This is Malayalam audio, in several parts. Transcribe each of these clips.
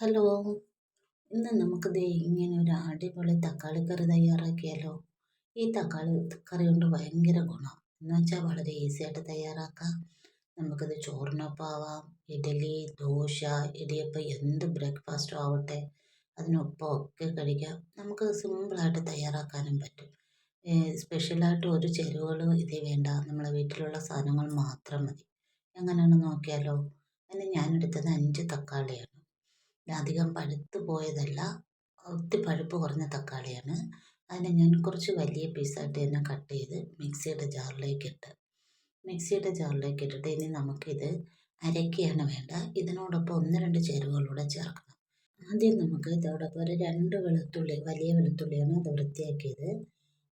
ഹലോ. ഇന്ന് നമുക്ക് ദേ ഇങ്ങനെ ഒരു അടിപൊളി തക്കാളി കറി തയ്യാറാക്കിയാലോ ഈ തക്കാളി കറി കൊണ്ട് ഭയങ്കര ഗുണം. എന്ന് വെച്ചാൽ വളരെ ഈസി ആയിട്ട് തയ്യാറാക്കാം. നമുക്കിത് ചോറിനൊപ്പാവാം. ഇഡലി ദോശ ഇടിയപ്പം എന്ത് ബ്രേക്ക്ഫാസ്റ്റും ആവട്ടെ അതിനൊപ്പം ഒക്കെ കഴിക്കാം. നമുക്ക് സിമ്പിളായിട്ട് തയ്യാറാക്കാനും പറ്റും. സ്പെഷ്യലായിട്ട് ഒരു ചേരുവകളും ഇതേ വേണ്ട. നമ്മളെ വീട്ടിലുള്ള സാധനങ്ങൾ മാത്രം മതി. എങ്ങനെയാണെന്ന് നോക്കിയാലോ. അതിന് ഞാനെടുത്തത് അഞ്ച് തക്കാളിയാണ്. അധികം പഴുത്ത് പോയതല്ല ഒത്തിരി പഴുപ്പ് കുറഞ്ഞ തക്കാളിയാണ്. അതിനെ ഞാൻ കുറച്ച് വലിയ പീസായിട്ട് തന്നെ കട്ട് ചെയ്ത് മിക്സിയുടെ ജാറിലേക്ക് ഇട്ട് മിക്സിയുടെ ജാറിലേക്ക് ഇട്ടിട്ട് ഇനി നമുക്കിത് അരയ്ക്കുകയാണ് വേണ്ട. ഇതിനോടൊപ്പം ഒന്ന് രണ്ട് ചേരുവകളൂടെ ചേർക്കണം. ആദ്യം നമുക്ക് ഇതോടൊപ്പം ഒരു രണ്ട് വെളുത്തുള്ളി വലിയ വെളുത്തുള്ളിയാണ് അത് വൃത്തിയാക്കിയത്.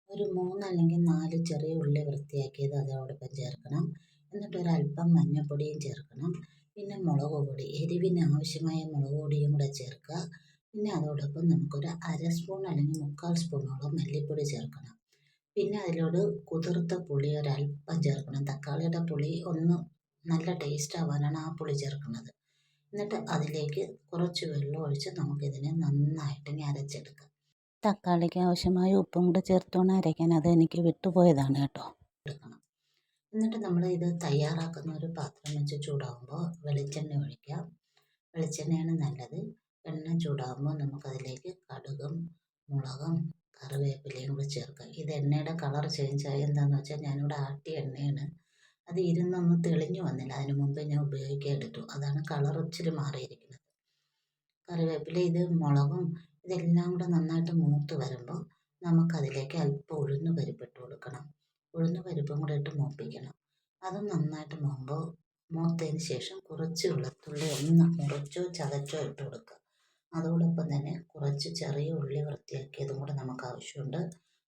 ഒരു മൂന്ന് അല്ലെങ്കിൽ നാല് ചെറിയ ഉള്ളി വൃത്തിയാക്കിയത് അതോടൊപ്പം ചേർക്കണം. എന്നിട്ട് മഞ്ഞൾപ്പൊടിയും ചേർക്കണം. പിന്നെ മുളക് പൊടി എരിവിന് ആവശ്യമായ മുളക് പൊടിയും കൂടെ ചേർക്കുക. പിന്നെ അതോടൊപ്പം നമുക്കൊരു അര സ്പൂൺ അല്ലെങ്കിൽ മുക്കാൽ സ്പൂണോളം മല്ലിപ്പൊടി ചേർക്കണം. പിന്നെ അതിലോട് കുതിർത്ത പുളി ഒരല്പം ചേർക്കണം. തക്കാളിയുടെ പുളി ഒന്ന് നല്ല ടേസ്റ്റ് ആവാനാണ് ആ പുളി ചേർക്കുന്നത്. എന്നിട്ട് അതിലേക്ക് കുറച്ച് വെള്ളം ഒഴിച്ച് നമുക്കിതിനെ നന്നായിട്ട് ഇനി അരച്ചെടുക്കാം. തക്കാളിക്ക് ആവശ്യമായ ഉപ്പും കൂടെ ചേർത്തോണം അരയ്ക്കാൻ അത് എനിക്ക് വിട്ടുപോയതാണ് കേട്ടോ. എടുക്കണം എന്നിട്ട് നമ്മൾ ഇത് തയ്യാറാക്കുന്ന ഒരു പാത്രം വെച്ച് ചൂടാകുമ്പോൾ വെളിച്ചെണ്ണ ഒഴിക്കാം. വെളിച്ചെണ്ണയാണ് നല്ലത്. എണ്ണ ചൂടാകുമ്പോൾ നമുക്കതിലേക്ക് കടുകും മുളകും കറിവേപ്പിലയും കൂടി ചേർക്കാം. ഇത് എണ്ണയുടെ കളർ ചേഞ്ച് ആയി എന്താണെന്ന് വെച്ചാൽ ഞാനിവിടെ ആട്ടിയ എണ്ണയാണ്. അത് ഇരുന്നൊന്ന് തെളിഞ്ഞു വന്നില്ല. അതിന് മുമ്പേ ഞാൻ ഉപയോഗിക്കാൻ എടുത്തു. അതാണ് കളർ ഇച്ചിരി മാറിയിരിക്കുന്നത്. കറിവേപ്പില ഇത് മുളകും ഇതെല്ലാം കൂടെ നന്നായിട്ട് മൂത്ത് വരുമ്പോൾ നമുക്കതിലേക്ക് അല്പം ഉഴുന്ന് പരിപ്പിട്ട് കൊടുക്കണം. ഉഴുന്ന് പരിപ്പും കൂടെ ഇട്ട് മൂപ്പിക്കണം. അത് നന്നായിട്ട് മൂമ്പോ മൂത്തതിന് ശേഷം കുറച്ച് വെളുത്തുള്ളി ഒന്ന് മുറിച്ചോ ചതച്ചോ ഇട്ട് കൊടുക്കുക. അതോടൊപ്പം തന്നെ കുറച്ച് ചെറിയ ഉള്ളി വൃത്തിയാക്കിയതും കൂടെ നമുക്ക് ആവശ്യമുണ്ട്.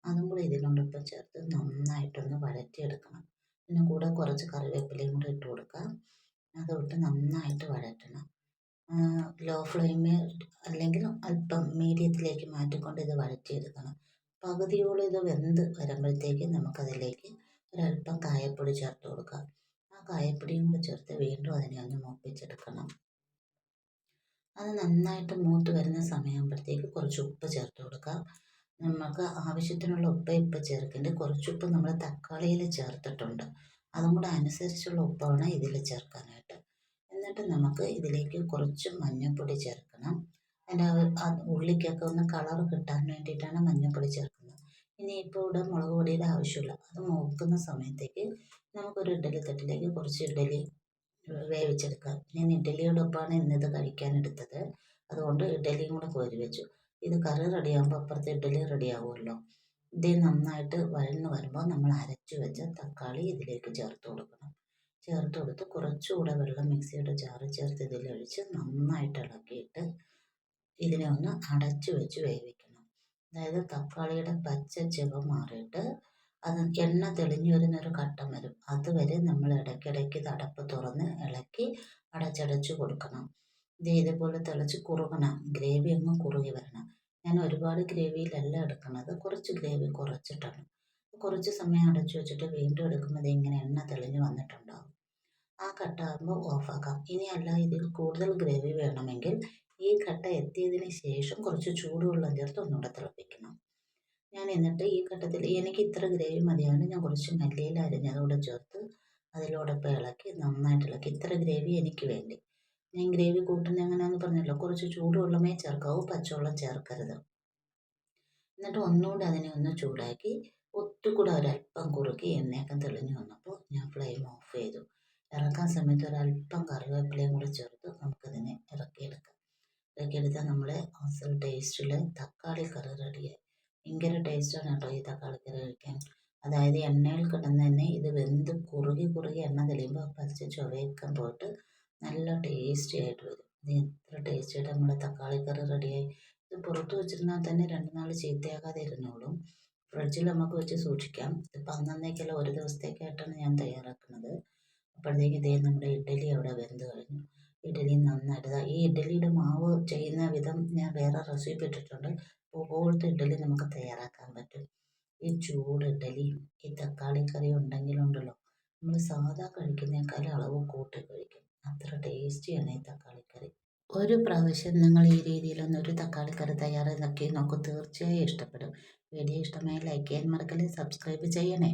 അതും കൂടി ഇതിനോടൊപ്പം ചേർത്ത് നന്നായിട്ടൊന്ന് വഴറ്റിയെടുക്കണം. പിന്നെ കൂടെ കുറച്ച് കറിവേപ്പിലയും കൂടെ ഇട്ട് കൊടുക്കുക. അതിട്ട് നന്നായിട്ട് വഴറ്റണം. ലോ ഫ്ലെയിമിൽ അല്ലെങ്കിൽ അല്പം മീഡിയത്തിലേക്ക് മാറ്റിക്കൊണ്ട് ഇത് വഴറ്റിയെടുക്കണം. പകുതിയോളം ഇത് വെന്ത് വരുമ്പോഴത്തേക്ക് നമുക്കതിലേക്ക് ഒരല്പം കായപ്പൊടി ചേർത്ത് കൊടുക്കാം. ആ കായപ്പൊടിയും കൂടെ ചേർത്ത് വീണ്ടും അതിനെ ഒന്ന് മൂപ്പിച്ചെടുക്കണം. അത് നന്നായിട്ട് മൂത്ത് വരുന്ന സമയമാകുമ്പോഴത്തേക്ക് കുറച്ച് ഉപ്പ് ചേർത്ത് കൊടുക്കാം. നമുക്ക് ആവശ്യത്തിനുള്ള ഉപ്പ് ഇപ്പം ചേർക്കേണ്ടത് കുറച്ച് ഉപ്പ് നമ്മൾ തക്കാളിയിൽ ചേർത്തിട്ടുണ്ട്. അതും കൂടെ അനുസരിച്ചുള്ള ഉപ്പാണ് ഇതിൽ ചേർക്കാനായിട്ട്. എന്നിട്ട് നമുക്ക് ഇതിലേക്ക് കുറച്ച് മഞ്ഞൾപ്പൊടി ചേർക്കണം. അതിന്റെ ആ ഉള്ളിക്കൊക്കെ ഒന്ന് കളർ കിട്ടാൻ വേണ്ടിയിട്ടാണ് മഞ്ഞൾപ്പൊടി ചേർക്കുന്നത്. ഇനി ഇപ്പോൾ ഇവിടെ മുളക് പൊടിയുടെ ആവശ്യമില്ല. അത് മൂക്കുന്ന സമയത്തേക്ക് നമുക്കൊരു ഇഡ്ഡലി തട്ടിലേക്ക് കുറച്ച് ഇഡ്ഡലി വേവിച്ചെടുക്കാം. ഞാൻ ഇഡ്ഡലിയോടൊപ്പമാണ് ഇന്നിത് കഴിക്കാനെടുത്തത് അതുകൊണ്ട് ഇഡ്ഡലിയും കൂടെ കോരി വെച്ചു. ഇത് കറി റെഡിയാകുമ്പോൾ അപ്പുറത്തെ ഇഡ്ഡലി റെഡിയാവുമല്ലോ. ഇത് നന്നായിട്ട് വഴന്ന് വരുമ്പോൾ നമ്മൾ അരച്ച് വെച്ച തക്കാളി ഇതിലേക്ക് ചേർത്ത് കൊടുക്കണം. ചേർത്ത് കൊടുത്ത് കുറച്ചുകൂടെ വെള്ളം മിക്സിയുടെ ജാറിൽ ചേർത്ത് ഇതിലൊഴിച്ച് നന്നായിട്ട് ഇളക്കിയിട്ട് ഇതിനെ ഒന്ന് അടച്ചു വെച്ച് വേവിക്കണം. അതായത് തക്കാളിയുടെ പച്ച ചുവ മാറിയിട്ട് അത് എണ്ണ തെളിഞ്ഞു വരുന്നൊരു ഘട്ടം വരും. അതുവരെ നമ്മൾ ഇടയ്ക്കിടയ്ക്ക് ഇത് അടപ്പ് തുറന്ന് ഇളക്കി അടച്ചടച്ച് കൊടുക്കണം. ഇത് ഇതേപോലെ തിളച്ച് കുറുകണം. ഗ്രേവി അങ്ങ് കുറുകി വരണം. ഞാൻ ഒരുപാട് ഗ്രേവിയിലല്ല എടുക്കുന്നത്. കുറച്ച് ഗ്രേവി കുറച്ചിട്ടാണ്. കുറച്ച് സമയം അടച്ചു വെച്ചിട്ട് വീണ്ടും എടുക്കുമ്പോൾ ഇങ്ങനെ എണ്ണ തെളിഞ്ഞു വന്നിട്ടുണ്ടാകും ആ കട്ടാകുമ്പോൾ ഓഫാക്കാം ഇനിയല്ല ഇതിൽ കൂടുതൽ ഗ്രേവി വേണമെങ്കിൽ ഈ ഘട്ടം എത്തിയതിന് ശേഷം കുറച്ച് ചൂടുവെള്ളം ചേർത്ത് ഒന്നുകൂടെ തിളപ്പിക്കണം. ഞാൻ എന്നിട്ട് ഈ ഘട്ടത്തിൽ എനിക്ക് ഇത്ര ഗ്രേവി മതിയാണ് ഞാൻ കുറച്ച് മല്ലിയില അരിഞ്ഞതുകൂടെ ചേർത്ത് അതിലോടൊപ്പം ഇളക്കി നന്നായിട്ട് ഇളക്കി. ഇത്ര ഗ്രേവി എനിക്ക് വേണ്ടി. ഞാൻ ഗ്രേവി കൂട്ടുന്ന എങ്ങനെയാണെന്ന് പറഞ്ഞല്ലോ. കുറച്ച് ചൂടുവെള്ളമേ ചേർക്കാവൂ പച്ചവെള്ളം ചേർക്കരുത്. എന്നിട്ട് ഒന്നുകൂടെ അതിനെ ഒന്ന് ചൂടാക്കി ഒത്തുകൂടെ ഒരല്പം കുറുക്കി എണ്ണയൊക്കെ തെളിഞ്ഞു വന്നപ്പോൾ ഞാൻ ഫ്ലെയിം ഓഫ് ചെയ്തു. ഇറക്കാൻ സമയത്ത് ഒരല്പം കറിവേപ്പിലയും കൂടെ ചേർത്ത് നമുക്കതിനെ ഇറക്കിയെടുക്കാം. ഇതൊക്കെ നമ്മൾ അസൽ ടേസ്റ്റിൽ തക്കാളി കറി റെഡിയായി ഭയങ്കര ടേസ്റ്റാണ് കേട്ടോ ഈ തക്കാളി കറി കഴിക്കാൻ. അതായത് എണ്ണയിൽ കിടന്ന് തന്നെ ഇത് വെന്ത് കുറുകി കുറുകി എണ്ണ തെളിയുമ്പോൾ പച്ച ചുവയൊക്കെ പോയിട്ട് നല്ല ടേസ്റ്റി ആയിട്ട് വരും. ഇത് എത്ര ടേസ്റ്റിയായിട്ട് നമ്മുടെ തക്കാളി കറി റെഡിയായി ഇത് പുറത്ത് വെച്ചിരുന്നാൽ തന്നെ രണ്ട് നാൾ ചീത്തയാകാതെ ഇരുന്നോളും. ഫ്രിഡ്ജിൽ നമുക്ക് വെച്ച് സൂക്ഷിക്കാം. ഇതിപ്പോൾ അന്നേക്കല്ല ഒരു ദിവസത്തേക്കായിട്ടാണ് ഞാൻ തയ്യാറാക്കുന്നത്. അപ്പോഴത്തേക്ക് ഇതേ നമ്മുടെ ഇഡ്ഡലി അവിടെ വെന്ത് കഴിഞ്ഞു. ഇഡലി നന്നായിട്ട് ഈ ഇഡലിയുടെ മാവ് ചെയ്യുന്ന വിധം ഞാൻ വേറെ റെസിപ്പി ഇട്ടിട്ടുണ്ട്. പോലത്തെ ഇഡലി നമുക്ക് തയ്യാറാക്കാൻ പറ്റും. ഈ ചൂട് ഇഡലിയും ഈ തക്കാളി കറി ഉണ്ടെങ്കിലുണ്ടല്ലോ നമ്മൾ സാധാ കഴിക്കുന്നതിനേക്കാളും അളവ് കൂട്ടി കഴിക്കും. അത്ര ടേസ്റ്റിയാണ് ഈ തക്കാളി കറി. ഒരു പ്രാവശ്യം നിങ്ങൾ ഈ രീതിയിലൊന്ന് ഒരു തക്കാളി കറി തയ്യാറാക്കി നോക്കും തീർച്ചയായും ഇഷ്ടപ്പെടും. വീഡിയോ ഇഷ്ടമായി ലൈക്ക് ചെയ്യാൻ മറക്കല്ലേ സബ്സ്ക്രൈബ് ചെയ്യണേ.